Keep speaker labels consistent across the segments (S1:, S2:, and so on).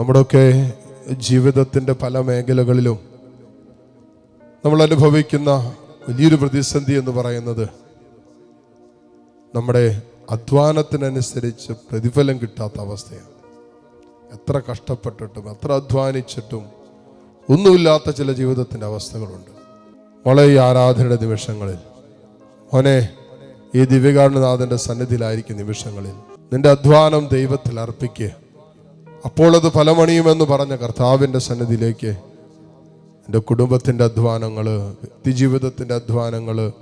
S1: നമ്മുടെയൊക്കെ ജീവിതത്തിന്റെ പല മേഖലകളിലും നമ്മൾ അനുഭവിക്കുന്ന വലിയൊരു പ്രതിസന്ധി എന്ന് പറയുന്നത് നമ്മുടെ അധ്വാനത്തിനനുസരിച്ച് പ്രതിഫലം കിട്ടാത്ത അവസ്ഥയാണ്. എത്ര കഷ്ടപ്പെട്ടിട്ടും എത്ര അധ്വാനിച്ചിട്ടും ഒന്നുമില്ലാത്ത ചില ജീവിതത്തിന്റെ അവസ്ഥകളുണ്ട്. മോളെ ഈ ആരാധനയുടെ നിമിഷങ്ങളിൽ മോനെ ഈ ദിവ്യകാരണനാഥന്റെ സന്നിധിയിലായിരിക്കും നിമിഷങ്ങളിൽ. നിന്റെ അധ്വാനം ദൈവത്തിൽ അർപ്പിക്കുക. അപ്പോൾ അത് ഫലമണിയുമെന്ന് പറഞ്ഞ കർത്താവിന്റെ സന്നിധിയിലേക്ക് എന്റെ കുടുംബത്തിന്റെ അധ്വാനങ്ങൾ വ്യക്തിജീവിതത്തിന്റെ അധ്വാനങ്ങൾ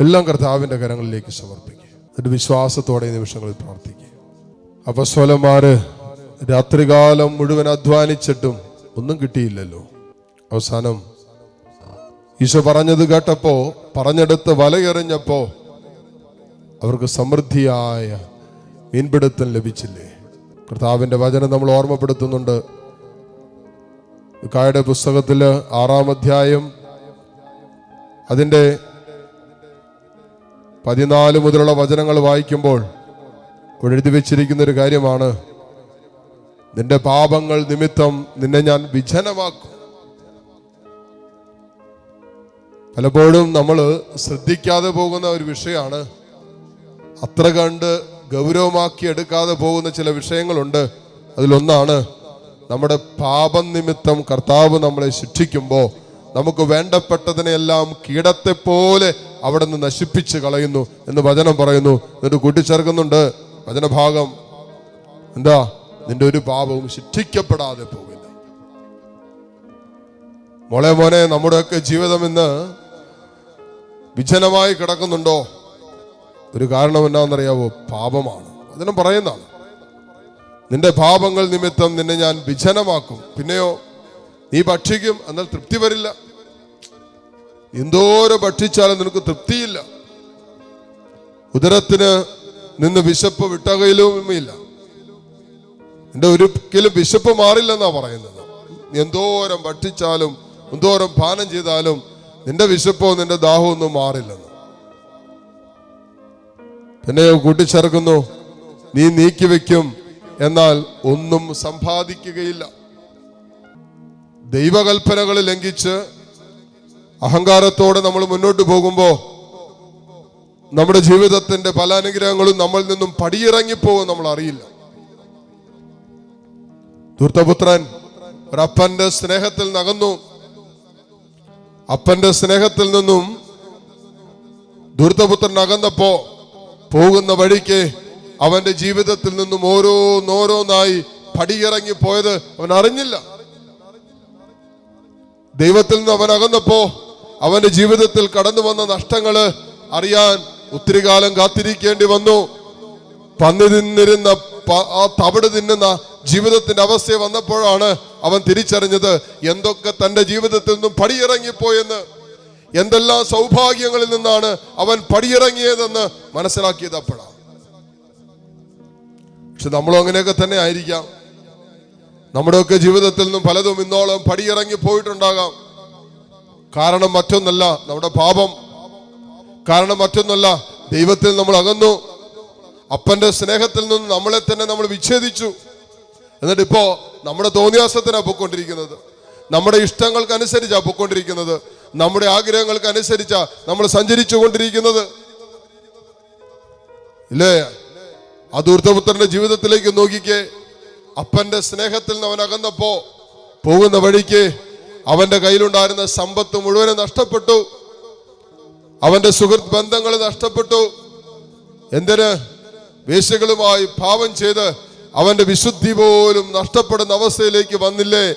S1: എല്ലാം കർത്താവിന്റെ കരങ്ങളിലേക്ക് സമർപ്പിക്കുക. എന്നിട്ട് വിശ്വാസത്തോടെ ഈ നിമിഷങ്ങളിൽ പ്രാർത്ഥിക്കുക. അപസ്വലന്മാര് രാത്രികാലം മുഴുവൻ അധ്വാനിച്ചിട്ടും ഒന്നും കിട്ടിയില്ലല്ലോ. അവസാനം ഈശോ പറഞ്ഞത് കേട്ടപ്പോൾ പറഞ്ഞെടുത്ത് വലയെറിഞ്ഞപ്പോ അവർക്ക് സമൃദ്ധിയായ മീൻപിടുത്തം ലഭിച്ചില്ലേ? കർത്താവിന്റെ വചനം നമ്മൾ ഓർമ്മപ്പെടുത്തുന്നുണ്ട്. കായുടെ പുസ്തകത്തിൽ ആറാം അധ്യായം അതിന്റെ പതിനാല് മുതലുള്ള വചനങ്ങൾ വായിക്കുമ്പോൾ എഴുതി വെച്ചിരിക്കുന്ന ഒരു കാര്യമാണ്. നിന്റെ പാപങ്ങൾ നിമിത്തം നിന്നെ ഞാൻ വിജനമാക്കും. പലപ്പോഴും നമ്മൾ ശ്രദ്ധിക്കാതെ പോകുന്ന ഒരു വിഷയമാണ്. അത്ര കണ്ട് ഗൗരവമാക്കി എടുക്കാതെ പോകുന്ന ചില വിഷയങ്ങളുണ്ട്. അതിലൊന്നാണ് നമ്മുടെ പാപം നിമിത്തം കർത്താവ് നമ്മളെ ശിക്ഷിക്കുമ്പോൾ നമുക്ക് വേണ്ടപ്പെട്ടതിനെല്ലാം കീടത്തെ പോലെ അവിടെ നിന്ന് നശിപ്പിച്ച് കളയുന്നു എന്ന് വചനം പറയുന്നു. എന്നിട്ട് കൂട്ടിച്ചേർക്കുന്നുണ്ട്. വചനഭാഗം എന്താ? നിന്റെ ഒരു പാപവും ശിക്ഷിക്കപ്പെടാതെ പോകില്ല മോളെ മോനെ നമ്മുടെയൊക്കെ ജീവിതം ഇന്ന് വിജനമായി കിടക്കുന്നുണ്ടോ? ഒരു കാരണം എന്താണെന്നറിയാവോ പാപമാണ്. അതിനും പറയുന്നതാണ്. നിന്റെ പാപങ്ങൾ നിമിത്തം നിന്നെ ഞാൻ വിജനമാക്കും. പിന്നെയോ നീ ഭക്ഷിക്കും എന്നാൽ തൃപ്തി വരില്ല. എന്തോരം ഭക്ഷിച്ചാലും നിനക്ക് തൃപ്തിയില്ല. ഉദരത്തിന് നിന്ന് വിശപ്പ് വിട്ടകയിലുമില്ല നിന്റെ ഒരിക്കലും വിശപ്പ് മാറില്ലെന്നാ പറയുന്നത്. എന്തോരം ഭക്ഷിച്ചാലും എന്തോരം പാനം ചെയ്താലും നിന്റെ വിശപ്പോ നിന്റെ ദാഹമൊന്നും മാറില്ലെന്ന്. പിന്നെ കൂട്ടിച്ചേർക്കുന്നു. നീ നീക്കി വെക്കും. എന്നാൽ ഒന്നും സമ്പാദിക്കുകയില്ല. ദൈവകൽപ്പനകൾ ലംഘിച്ച് അഹങ്കാരത്തോടെ നമ്മൾ മുന്നോട്ട് പോകുമ്പോൾ നമ്മുടെ ജീവിതത്തിന്റെ പല അനുഗ്രഹങ്ങളും നമ്മളിൽ നിന്നും പടിയിറങ്ങിപ്പോകും നമ്മൾ അറിയില്ല. ധൂർത്തപുത്രൻ ഒരപ്പന്റെ സ്നേഹത്തിൽ നകന്നു. അപ്പന്റെ സ്നേഹത്തിൽ നിന്നും ധൂർത്തപുത്രൻ അകന്നപ്പോ പോകുന്ന വഴിക്ക് അവന്റെ ജീവിതത്തിൽ നിന്നും ഓരോന്നോരോന്നായി പടിയിറങ്ങി പോയത് അവൻ അറിഞ്ഞില്ല. ദൈവത്തിൽ നിന്ന് അവൻ അകന്നപ്പോ അവന്റെ ജീവിതത്തിൽ കടന്നു വന്ന നഷ്ടങ്ങൾ അറിയാൻ ഒത്തിരി കാലം കാത്തിരിക്കേണ്ടി വന്നു. പന്നി തിന്നിരുന്ന ആ തവിട് തിന്നുന്ന ജീവിതത്തിന്റെ അവസ്ഥ വന്നപ്പോഴാണ് അവൻ തിരിച്ചറിഞ്ഞത് എന്തൊക്കെ തന്റെ ജീവിതത്തിൽ നിന്നും പടിയിറങ്ങിപ്പോയെന്ന്. എന്തെല്ലാം സൗഭാഗ്യങ്ങളിൽ നിന്നാണ് അവൻ പടിയിറങ്ങിയതെന്ന് മനസ്സിലാക്കിയത് അപ്പോഴാണ് പക്ഷെ നമ്മളും അങ്ങനെയൊക്കെ തന്നെ ആയിരിക്കാം. നമ്മുടെയൊക്കെ ജീവിതത്തിൽ നിന്നും പലതും ഇന്നോളം പടിയിറങ്ങി പോയിട്ടുണ്ടാകാം. കാരണം മറ്റൊന്നല്ല നമ്മുടെ പാപം. കാരണം മറ്റൊന്നല്ല ദൈവത്തിൽ നമ്മൾ അകന്നു. അപ്പന്റെ സ്നേഹത്തിൽ നിന്ന് നമ്മളെ തന്നെ നമ്മൾ വിച്ഛേദിച്ചു. എന്നിട്ട് ഇപ്പോ നമ്മുടെ തോന്നിയാസത്തിനാണ് പൊക്കൊണ്ടിരിക്കുന്നത് നമ്മുടെ ഇഷ്ടങ്ങൾക്ക് അനുസരിച്ചാണ് പൊയ്ക്കൊണ്ടിരിക്കുന്നത്. നമ്മുടെ ആഗ്രഹങ്ങൾക്ക് അനുസരിച്ചാ നമ്മൾ സഞ്ചരിച്ചു കൊണ്ടിരിക്കുന്നത് ഇല്ലേ? അതൂർത്തപുത്രന്റെ ജീവിതത്തിലേക്ക് നോക്കിക്കേ. അപ്പന്റെ സ്നേഹത്തിൽ നിന്ന് അവൻ അകന്നപ്പോ പോകുന്ന വഴിക്ക് അവന്റെ കയ്യിലുണ്ടായിരുന്ന സമ്പത്ത് മുഴുവനും നഷ്ടപ്പെട്ടു. അവന്റെ സുഹൃത്ത് ബന്ധങ്ങൾ നഷ്ടപ്പെട്ടു. എന്തിന്? വേശ്യകളുമായി പാവം ചെയ്ത് അവന്റെ വിശുദ്ധി പോലും നഷ്ടപ്പെടുന്ന അവസ്ഥയിലേക്ക് വന്നില്ലേ?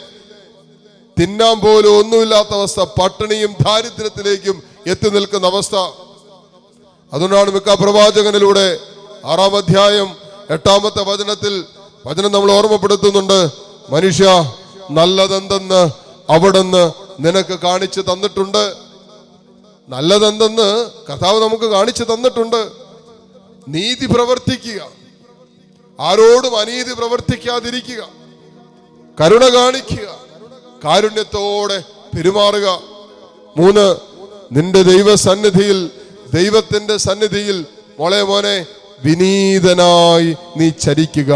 S1: തിന്നാൻ പോലും ഒന്നുമില്ലാത്ത അവസ്ഥ പട്ടിണിയും ദാരിദ്ര്യത്തിലേക്കും എത്തി നിൽക്കുന്ന അവസ്ഥ. അതുകൊണ്ടാണ് മിക്ക പ്രവാചകനിലൂടെ ആറാം അധ്യായം എട്ടാമത്തെ വചനത്തിൽ വചനം നമ്മൾ ഓർമ്മപ്പെടുത്തുന്നുണ്ട്. മനുഷ്യ നല്ലതെന്തെന്ന് അവിടുന്ന് നിനക്ക് കാണിച്ചു തന്നിട്ടുണ്ട്. നല്ലതെന്തെന്ന് കഥാവ് നമുക്ക് കാണിച്ചു തന്നിട്ടുണ്ട്. നീതി പ്രവർത്തിക്കുക. ആരോടും അനീതി പ്രവർത്തിക്കാതിരിക്കുക. കരുണ കാണിക്കുക. കാരുണ്യത്തോടെ പെരുമാറുക. മൂന്ന് നിന്റെ ദൈവസന്നിധിയിൽ ദൈവത്തിന്റെ സന്നിധിയിൽ മോളെ മോനെ വിനീതനായി നീ ചരിക്കുക.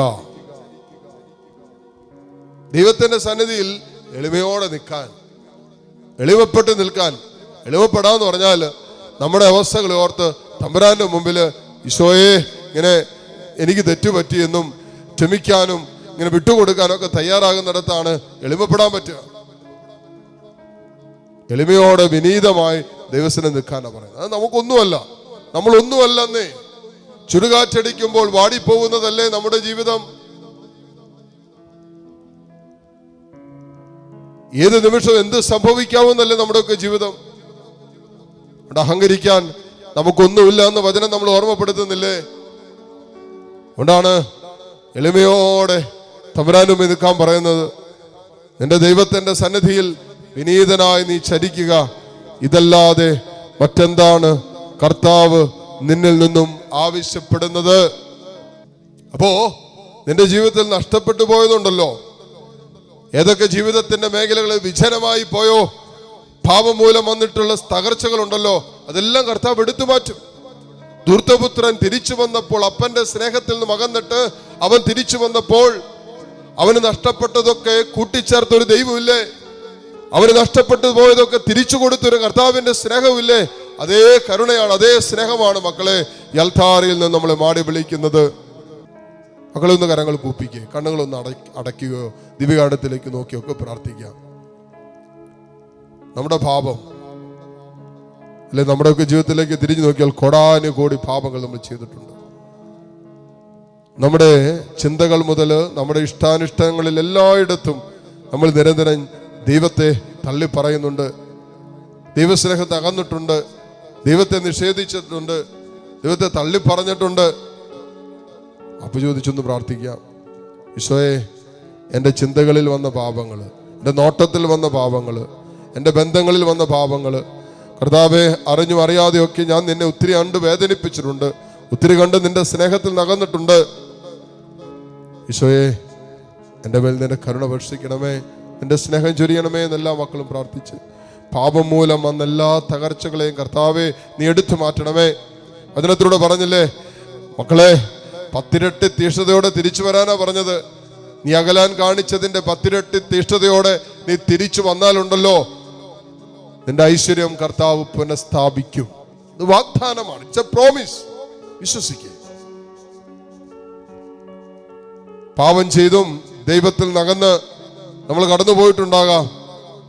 S1: ദൈവത്തിന്റെ സന്നിധിയിൽ എളിമയോടെ നിൽക്കാൻ എളിമപ്പെട്ട് നിൽക്കാൻ എളിമപ്പെടാന്ന് പറഞ്ഞാൽ നമ്മുടെ അവസ്ഥകൾ ഓർത്ത് തമ്പുരാന്റെ മുമ്പിൽ ഈശോയെ ഇങ്ങനെ എനിക്ക് തെറ്റുപറ്റിയെന്നും ക്ഷമിക്കാനും ഇങ്ങനെ വിട്ടുകൊടുക്കാനും ഒക്കെ തയ്യാറാകുന്നിടത്താണ് എളിമപ്പെടാൻ പറ്റുക. എളിമയോടെ വിനീതമായി ദൈവത്തിന് നിൽക്കാനാണ് പറയുന്നത്. അത് നമുക്കൊന്നുമല്ല. നമ്മളൊന്നുമല്ലെന്നേ. ചുടുകാറ്റടിക്കുമ്പോൾ വാടിപ്പോകുന്നതല്ലേ നമ്മുടെ ജീവിതം. ഏത് നിമിഷം എന്ത് സംഭവിക്കാവുന്നല്ലേ നമ്മുടെയൊക്കെ ജീവിതം. അവിടെ അഹങ്കരിക്കാൻ നമുക്കൊന്നുമില്ല എന്ന് വചനം നമ്മൾ ഓർമ്മപ്പെടുത്തുന്നില്ലേ? അതുകൊണ്ടാണ് എളിമയോടെ തമ്പുരാനും നിൽക്കാൻ പറയുന്നത്. എന്റെ ദൈവത്തിന്റെ സന്നിധിയിൽ വിനീതനായി നീ ചരിക്കുക. ഇതല്ലാതെ മറ്റെന്താണ് കർത്താവ് നിന്നിൽ നിന്നും ആവശ്യപ്പെടുന്നത്? അപ്പോ നിന്റെ ജീവിതത്തിൽ നഷ്ടപ്പെട്ടു പോയതുണ്ടല്ലോ. ഏതൊക്കെ ജീവിതത്തിന്റെ മേഖലകളിൽ വിജനമായി പോയോ? പാപം മൂലം വന്നിട്ടുള്ള തകർച്ചകളുണ്ടല്ലോ. അതെല്ലാം കർത്താവ് എടുത്തു മാറ്റും. ദുർത്തപുത്രൻ തിരിച്ചു വന്നപ്പോൾ അപ്പന്റെ സ്നേഹത്തിൽ നിന്ന് മകന്നിട്ട് അവൻ തിരിച്ചു വന്നപ്പോൾ അവന് നഷ്ടപ്പെട്ടതൊക്കെ കൂട്ടിച്ചേർത്ത ഒരു ദൈവമില്ലേ? അവന് നഷ്ടപ്പെട്ടു പോയതൊക്കെ തിരിച്ചു കൊടുത്തൊരു കർത്താവിന്റെ സ്നേഹമില്ലേ? അതേ കരുണയാണ് അതേ സ്നേഹമാണ് മക്കളെ. യൽഥാരയിൽ നിന്ന് നമ്മളെ മാടി വിളിക്കുന്നത്. മക്കളൊന്ന് കരങ്ങൾ കൂപ്പിക്കുക കണ്ണുകളൊന്ന് അട അടയ്ക്കുകയോ ദിവ്യകാഠത്തിലേക്ക് നോക്കിയൊക്കെ പ്രാർത്ഥിക്കാം. നമ്മുടെ പാപം അല്ലെ നമ്മുടെയൊക്കെ ജീവിതത്തിലേക്ക് തിരിഞ്ഞു നോക്കിയാൽ കൊടാനു കോടി പാപങ്ങൾ നമ്മൾ ചെയ്തിട്ടുണ്ട്. നമ്മുടെ ചിന്തകൾ മുതൽ നമ്മുടെ ഇഷ്ടാനിഷ്ടങ്ങളിൽ എല്ലായിടത്തും നമ്മൾ നിരന്തരം ദൈവത്തെ തള്ളി പറയുന്നുണ്ട് ദൈവസ്നേഹത്തെ അകന്നിട്ടുണ്ട്. ദൈവത്തെ നിഷേധിച്ചിട്ടുണ്ട്. ദൈവത്തെ തള്ളി പറഞ്ഞിട്ടുണ്ട് അപ്പൊ ചോദിച്ചൊന്ന് പ്രാർത്ഥിക്കാം. ഈശോയെ എന്റെ ചിന്തകളിൽ വന്ന പാപങ്ങൾ എന്റെ നോട്ടത്തിൽ വന്ന പാപങ്ങൾ എന്റെ ബന്ധങ്ങളിൽ വന്ന പാപങ്ങൾ കർത്താവെ അറിഞ്ഞും അറിയാതെയൊക്കെ ഞാൻ നിന്നെ ഒത്തിരി കണ്ട് വേദനിപ്പിച്ചിട്ടുണ്ട്. ഒത്തിരി കണ്ട് നിന്റെ സ്നേഹത്തിൽ നകന്നിട്ടുണ്ട്. ഈശോയെ എന്റെ മേൽ നിന്റെ കരുണ വർഷിക്കണമേ നിന്റെ സ്നേഹം ചൊരിയണമേ എന്നെല്ലാ മക്കളും പ്രാർത്ഥിച്ച്. പാപം മൂലം വന്ന എല്ലാ തകർച്ചകളെയും കർത്താവെ നീ എടുത്തു മാറ്റണമേ. അതിനകത്തൂടെ പറഞ്ഞില്ലേ മക്കളെ പത്തിരട്ടി തീഷ്ണതയോടെ തിരിച്ചു വരാനാ പറഞ്ഞത്. നീ അകലാൻ കാണിച്ചതിന്റെ പത്തിരട്ടി തീഷ്ണതയോടെ നീ തിരിച്ചു വന്നാലുണ്ടല്ലോ. നിന്റെ ഐശ്വര്യം കർത്താവ് പുനഃസ്ഥാപിക്കും. വാഗ്ദാനമാണ്. ഇറ്റ്സ് എ പ്രോമിസ് വിശ്വസിക്കുക പാപം ചെയ്തും ദൈവത്തിൽ നകന്ന് നമ്മൾ കടന്നുപോയിട്ടുണ്ടാകാം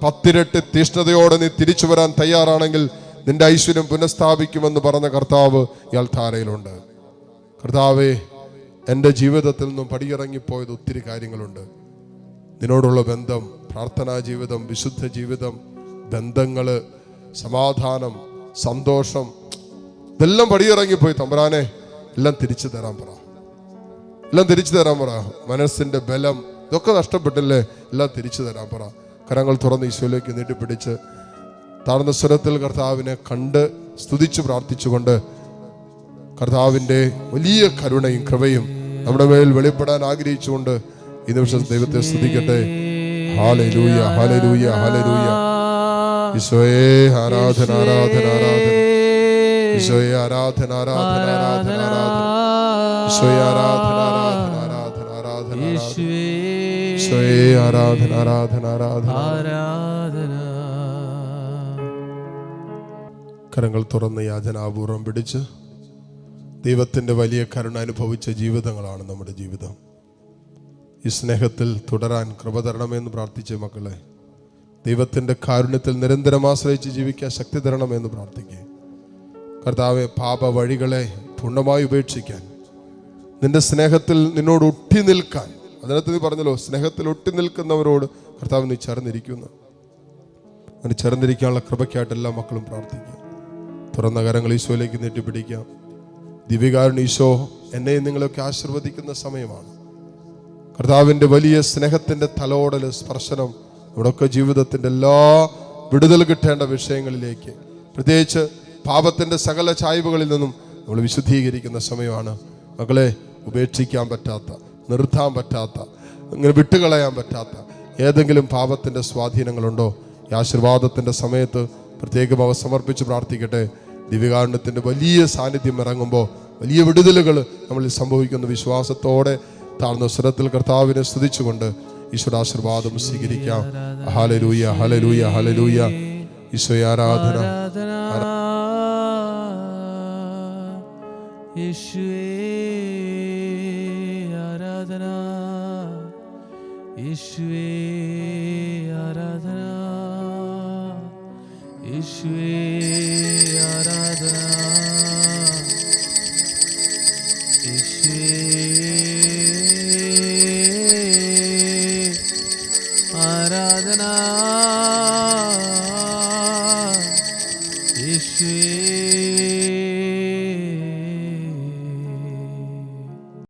S1: പത്തിരട്ട് തീഷ്ണതയോടെ നീ തിരിച്ചു വരാൻ തയ്യാറാണെങ്കിൽ നിന്റെ ഐശ്വര്യം പുനഃസ്ഥാപിക്കുമെന്ന് പറഞ്ഞ കർത്താവ് ഇയാൾ ധാരയിലുണ്ട്. കർത്താവെ എന്റെ ജീവിതത്തിൽ നിന്നും പടിയിറങ്ങിപ്പോയത് ഒത്തിരി കാര്യങ്ങളുണ്ട്. നിന്നോടുള്ള ബന്ധം പ്രാർത്ഥനാ ജീവിതം വിശുദ്ധ ജീവിതം ബന്ധങ്ങൾ സമാധാനം സന്തോഷം ഇതെല്ലാം പടിയിറങ്ങിപ്പോയി. തമ്പുരാനെ എല്ലാം തിരിച്ചു തരാൻ പറ. എല്ലാം തിരിച്ചു തരാൻ പറ. മനസ്സിന്റെ ബലം ഇതൊക്കെ നഷ്ടപ്പെട്ടില്ലേ? എല്ലാം തിരിച്ചു തരാൻ പറ. കരങ്ങൾ തുറന്ന് ഈശോയിലേക്ക് നീട്ടിപ്പിടിച്ച് താഴ്ന്ന സ്വരത്തിൽ കർത്താവിനെ കണ്ട് സ്തുതിച്ച് പ്രാർത്ഥിച്ചുകൊണ്ട് കർത്താവിന്റെ വലിയ കരുണയും കൃപയും നമ്മുടെ മേൽ വെളിപ്പെടാൻ ആഗ്രഹിച്ചുകൊണ്ട് ഈ നിമിഷം ദൈവത്തെ സ്തുതിക്കട്ടെ. ഹാലലൂയ ഹാലലൂയ ഹാലലൂയ ഈശോയെ ആരാധന ആരാധന ആരാധന. ഈശോയെ ആരാധന ആരാധന ആരാധന ആരാധന. ഈശോയെ ആരാധന ആരാധന ആരാധന ആരാധന ഈശോയെ ആരാധന ആരാധന ആരാധന.
S2: ആരാധന.
S1: കരങ്ങൾ തുറന്ന് യാചനാപൂർവം പിടിച്ച് ദൈവത്തിന്റെ വലിയ കരുണ അനുഭവിച്ച ജീവിതങ്ങളാണ് നമ്മുടെ ജീവിതം. ഈ സ്നേഹത്തിൽ തുടരാൻ കൃപ തരണമെന്ന് പ്രാർത്ഥിച്ച മക്കളെ ദൈവത്തിന്റെ കാരുണ്യത്തിൽ നിരന്തരം ആശ്രയിച്ച് ജീവിക്കാൻ ശക്തി തരണമെന്ന് പ്രാർത്ഥിക്കുക കർത്താവെ പാപ വഴികളെ പൂർണമായി ഉപേക്ഷിക്കാൻ നിന്റെ സ്നേഹത്തിൽ നിന്നോട് ഒട്ടി നിൽക്കാൻ അതിനകത്ത് നീ പറഞ്ഞല്ലോ സ്നേഹത്തിൽ ഒട്ടി നിൽക്കുന്നവരോട് കർത്താവ് നീ ചേർന്നിരിക്കുന്നു. അങ്ങനെ ചേർന്നിരിക്കാനുള്ള കൃപയ്ക്കായിട്ട് എല്ലാ മക്കളും പ്രാർത്ഥിക്കുക തുറന്ന കരങ്ങൾ ഈശോയിലേക്ക് നീട്ടിപ്പിടിക്കാം. ദിവ്യകാരുണ്യ ഈശോ എന്നെയും നിങ്ങളൊക്കെ ആശീർവദിക്കുന്ന സമയമാണ്. കർത്താവിന്റെ വലിയ സ്നേഹത്തിന്റെ തലോടൽ സ്പർശനം നമ്മുടെയൊക്കെ ജീവിതത്തിന്റെ എല്ലാ വിടുതൽ കിട്ടേണ്ട വിഷയങ്ങളിലേക്ക്. പ്രത്യേകിച്ച് പാപത്തിന്റെ സകല ചായ്വുകളിൽ നിന്നും നമ്മൾ വിശുദ്ധീകരിക്കുന്ന സമയമാണ്. മകളെ ഉപേക്ഷിക്കാൻ പറ്റാത്ത നിർത്താൻ പറ്റാത്ത ഇങ്ങനെ വിട്ടുകളയാൻ പറ്റാത്ത ഏതെങ്കിലും പാപത്തിന്റെ സ്വാധീനങ്ങളുണ്ടോ? ഈ ആശീർവാദത്തിന്റെ സമയത്ത് പ്രത്യേകം അവ സമർപ്പിച്ച് പ്രാർത്ഥിക്കട്ടെ. ദിവ്യകാരുണ്യത്തിന്റെ വലിയ സാന്നിധ്യം ഇറങ്ങുമ്പോൾ വലിയ വിടുതലുകൾ നമ്മളിൽ സംഭവിക്കുന്ന. വിശ്വാസത്തോടെ താഴ്ന്ന സ്വരത്തിൽ കർത്താവിനെ സ്തുതിച്ചുകൊണ്ട് ഈശോയുടെ ആശീർവാദം സ്വീകരിക്കാം. ഹലലൂയ ഹലലൂയ ഹലലൂയ ഈശ്വര ആരാധന.
S2: യേശുവേ. യേശുവേ ആരാധന. യേശുവേ